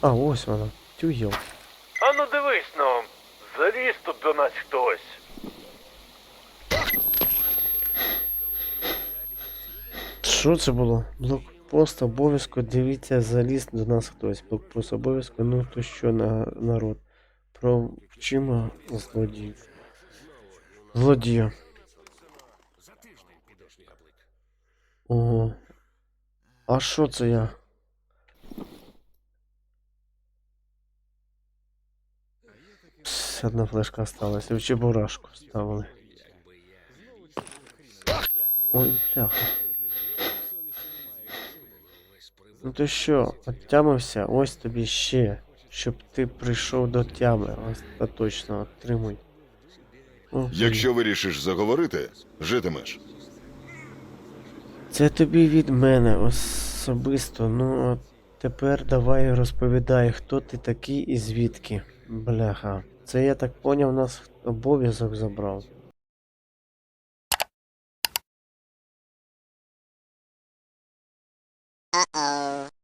А, ось вона. Тюгіл. А ну дивись ну, заліз тут до нас хтось. Що це було? Блокпост обов'язку, дивіться, заліз до нас хтось. Блокпост обов'язку, ну то що на народ. Про вчимо злодіїв. Злодія. Ого. А що це я? Пс, Одна флешка осталась. В чебурашку ставили. Ой, бляха. Ну ти що, отямився? Ось тобі ще. Щоб ти прийшов до тями. Остаточно отримуй. О, Якщо вирішиш заговорити, житимеш. Це тобі від мене особисто. Ну, а тепер давай розповідай, хто ти такий і звідки. Бляха. Це я так поняв, нас обов'язок забрав. Uh-oh.